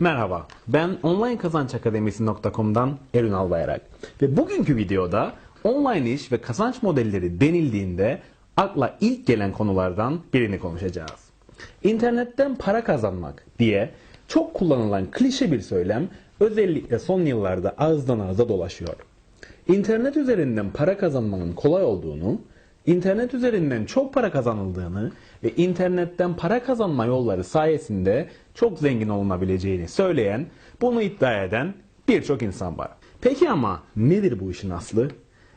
Merhaba, ben onlinekazançakademisi.com'dan Erün Albayrak. Ve bugünkü videoda online iş ve kazanç modelleri denildiğinde akla ilk gelen konulardan birini konuşacağız. İnternetten para kazanmak diye çok kullanılan klişe bir söylem özellikle son yıllarda ağızdan ağza dolaşıyor. İnternet üzerinden para kazanmanın kolay olduğunu, internet üzerinden çok para kazanıldığını ve internetten para kazanma yolları sayesinde çok zengin olunabileceğini söyleyen, bunu iddia eden birçok insan var. Peki ama nedir bu işin aslı?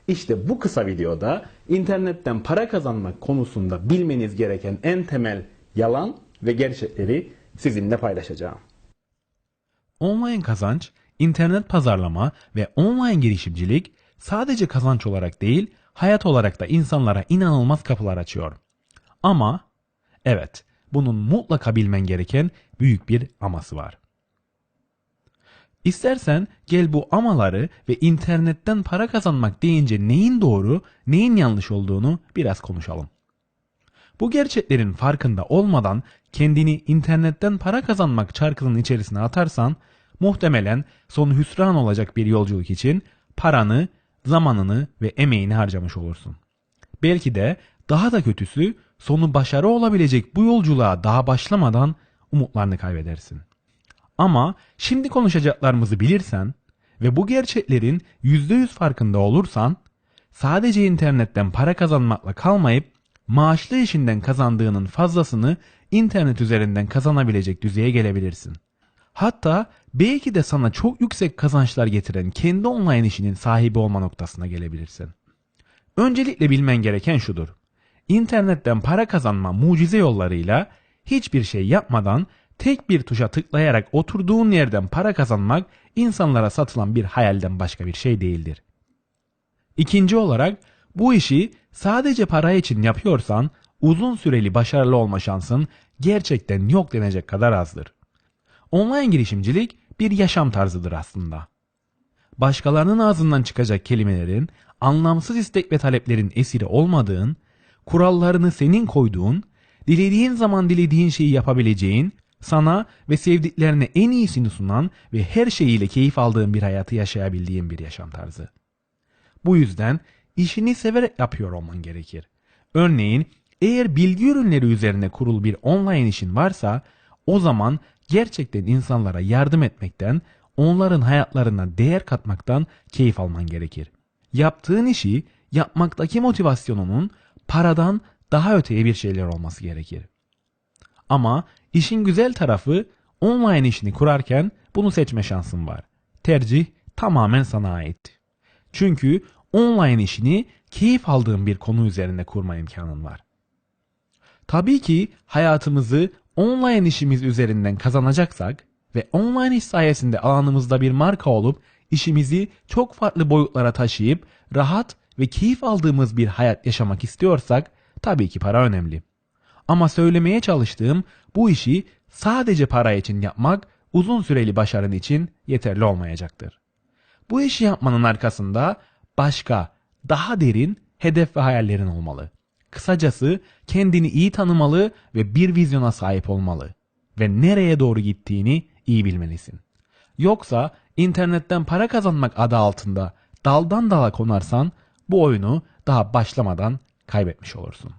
İşte bu kısa videoda internetten para kazanmak konusunda bilmeniz gereken en temel yalan ve gerçekleri sizinle paylaşacağım. Online kazanç, internet pazarlama ve online girişimcilik sadece kazanç olarak değil, hayat olarak da insanlara inanılmaz kapılar açıyor. Ama evet, bunun mutlaka bilmen gereken büyük bir aması var. İstersen gel bu amaları ve internetten para kazanmak deyince neyin doğru, neyin yanlış olduğunu biraz konuşalım. Bu gerçeklerin farkında olmadan kendini internetten para kazanmak çarkının içerisine atarsan muhtemelen sonu hüsran olacak bir yolculuk için paranı, zamanını ve emeğini harcamış olursun. Belki de daha da kötüsü sonu başarı olabilecek bu yolculuğa daha başlamadan umutlarını kaybedersin. Ama şimdi konuşacaklarımızı bilirsen ve bu gerçeklerin %100 farkında olursan sadece internetten para kazanmakla kalmayıp maaşlı işinden kazandığının fazlasını internet üzerinden kazanabilecek düzeye gelebilirsin. Hatta belki de sana çok yüksek kazançlar getiren kendi online işinin sahibi olma noktasına gelebilirsin. Öncelikle bilmen gereken şudur. İnternetten para kazanma mucize yollarıyla hiçbir şey yapmadan tek bir tuşa tıklayarak oturduğun yerden para kazanmak insanlara satılan bir hayalden başka bir şey değildir. İkinci olarak bu işi sadece para için yapıyorsan uzun süreli başarılı olma şansın gerçekten yok denecek kadar azdır. Online girişimcilik bir yaşam tarzıdır aslında. Başkalarının ağzından çıkacak kelimelerin, anlamsız istek ve taleplerin esiri olmadığın, kurallarını senin koyduğun, dilediğin zaman dilediğin şeyi yapabileceğin, sana ve sevdiklerine en iyisini sunan ve her şeyiyle keyif aldığın bir hayatı yaşayabildiğin bir yaşam tarzı. Bu yüzden işini severek yapıyor olman gerekir. Örneğin eğer bilgi ürünleri üzerine kurulu bir online işin varsa o zaman gerçekten insanlara yardım etmekten, onların hayatlarına değer katmaktan keyif alman gerekir. Yaptığın işi yapmaktaki motivasyonunun paradan daha öteye bir şeyler olması gerekir. Ama işin güzel tarafı online işini kurarken bunu seçme şansın var. Tercih tamamen sana ait. Çünkü online işini keyif aldığın bir konu üzerinde kurma imkanın var. Tabii ki hayatımızı online işimiz üzerinden kazanacaksak ve online iş sayesinde alanımızda bir marka olup işimizi çok farklı boyutlara taşıyıp rahat ve keyif aldığımız bir hayat yaşamak istiyorsak tabii ki para önemli. Ama söylemeye çalıştığım bu işi sadece para için yapmak uzun süreli başarın için yeterli olmayacaktır. Bu işi yapmanın arkasında başka, daha derin hedef ve hayallerin olmalı. Kısacası kendini iyi tanımalı ve bir vizyona sahip olmalı ve nereye doğru gittiğini iyi bilmelisin. Yoksa internetten para kazanmak adı altında daldan dala konarsan bu oyunu daha başlamadan kaybetmiş olursun.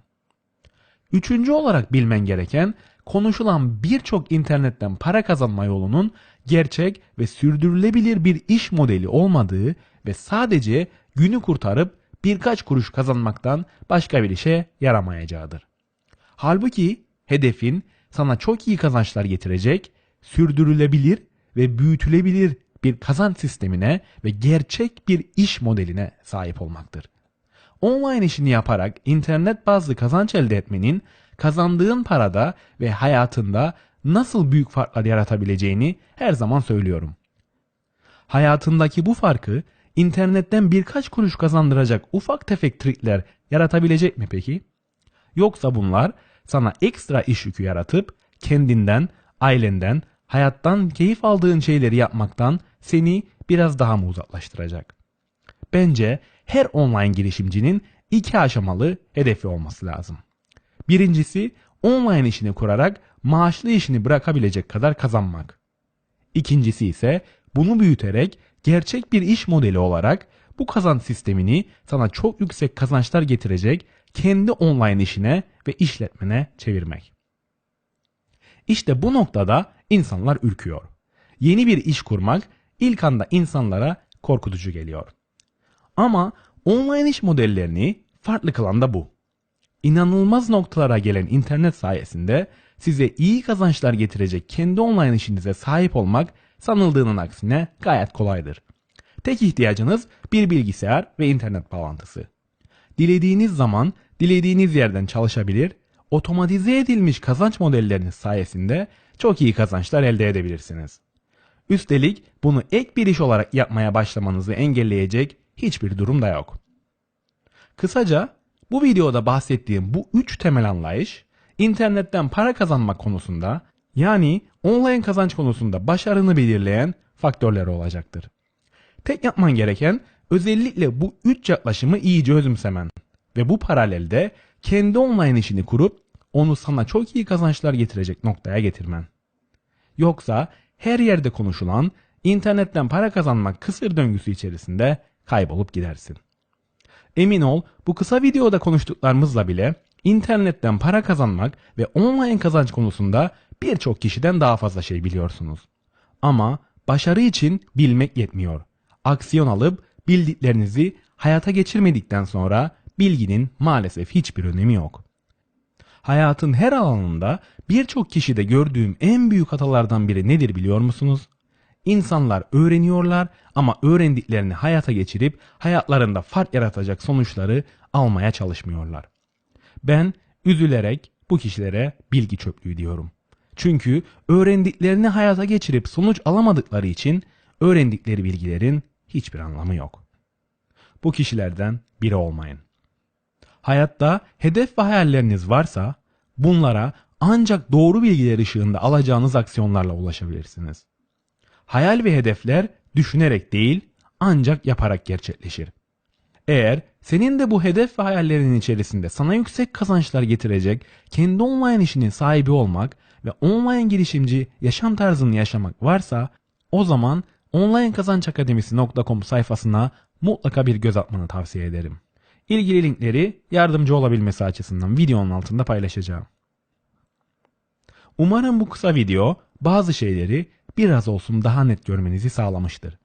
Üçüncü olarak bilmen gereken konuşulan birçok internetten para kazanma yolunun gerçek ve sürdürülebilir bir iş modeli olmadığı ve sadece günü kurtarıp birkaç kuruş kazanmaktan başka bir işe yaramayacağıdır. Halbuki hedefin sana çok iyi kazançlar getirecek, sürdürülebilir ve büyütülebilir bir kazanç sistemine ve gerçek bir iş modeline sahip olmaktır. Online işini yaparak internet bazlı kazanç elde etmenin kazandığın parada ve hayatında nasıl büyük farklar yaratabileceğini her zaman söylüyorum. Hayatındaki bu farkı internetten birkaç kuruş kazandıracak ufak tefek trikler yaratabilecek mi peki? Yoksa bunlar sana ekstra iş yükü yaratıp kendinden, ailenden, hayattan keyif aldığın şeyleri yapmaktan seni biraz daha mı uzaklaştıracak? Bence her online girişimcinin iki aşamalı hedefi olması lazım. Birincisi online işini kurarak maaşlı işini bırakabilecek kadar kazanmak. İkincisi ise bunu büyüterek gerçek bir iş modeli olarak bu kazanç sistemini sana çok yüksek kazançlar getirecek kendi online işine ve işletmene çevirmek. İşte bu noktada insanlar ürküyor. Yeni bir iş kurmak ilk anda insanlara korkutucu geliyor. Ama online iş modellerini farklı kılan da bu. İnanılmaz noktalara gelen internet sayesinde size iyi kazançlar getirecek kendi online işinize sahip olmak sanıldığının aksine gayet kolaydır. Tek ihtiyacınız bir bilgisayar ve internet bağlantısı. Dilediğiniz zaman, dilediğiniz yerden çalışabilir, otomatize edilmiş kazanç modelleriniz sayesinde çok iyi kazançlar elde edebilirsiniz. Üstelik bunu ek bir iş olarak yapmaya başlamanızı engelleyecek hiçbir durum da yok. Kısaca bu videoda bahsettiğim bu üç temel anlayış internetten para kazanmak konusunda yani online kazanç konusunda başarını belirleyen faktörler olacaktır. Tek yapman gereken özellikle bu üç yaklaşımı iyice özümsemen ve bu paralelde kendi online işini kurup onu sana çok iyi kazançlar getirecek noktaya getirmen. Yoksa her yerde konuşulan internetten para kazanmak kısır döngüsü içerisinde kaybolup gidersin. Emin ol bu kısa videoda konuştuklarımızla bile internetten para kazanmak ve online kazanç konusunda birçok kişiden daha fazla şey biliyorsunuz. Ama başarı için bilmek yetmiyor. Aksiyon alıp bildiklerinizi hayata geçirmedikten sonra bilginin maalesef hiçbir önemi yok. Hayatın her alanında birçok kişide gördüğüm en büyük hatalardan biri nedir biliyor musunuz? İnsanlar öğreniyorlar ama öğrendiklerini hayata geçirip hayatlarında fark yaratacak sonuçları almaya çalışmıyorlar. Ben üzülerek bu kişilere bilgi çöplüğü diyorum. Çünkü öğrendiklerini hayata geçirip sonuç alamadıkları için öğrendikleri bilgilerin hiçbir anlamı yok. Bu kişilerden biri olmayın. Hayatta hedef ve hayalleriniz varsa bunlara ancak doğru bilgiler ışığında alacağınız aksiyonlarla ulaşabilirsiniz. Hayal ve hedefler düşünerek değil ancak yaparak gerçekleşir. Eğer senin de bu hedef ve hayallerinin içerisinde sana yüksek kazançlar getirecek kendi online işinin sahibi olmak ve online girişimci yaşam tarzını yaşamak varsa o zaman onlinekazançakademisi.com sayfasına mutlaka bir göz atmanı tavsiye ederim. İlgili linkleri yardımcı olabilmesi açısından videonun altında paylaşacağım. Umarım bu kısa video bazı şeyleri biraz olsun daha net görmenizi sağlamıştır.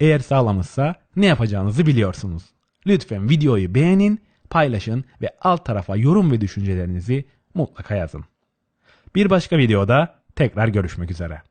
Eğer sağlamışsa ne yapacağınızı biliyorsunuz. Lütfen videoyu beğenin, paylaşın ve alt tarafa yorum ve düşüncelerinizi mutlaka yazın. Bir başka videoda tekrar görüşmek üzere.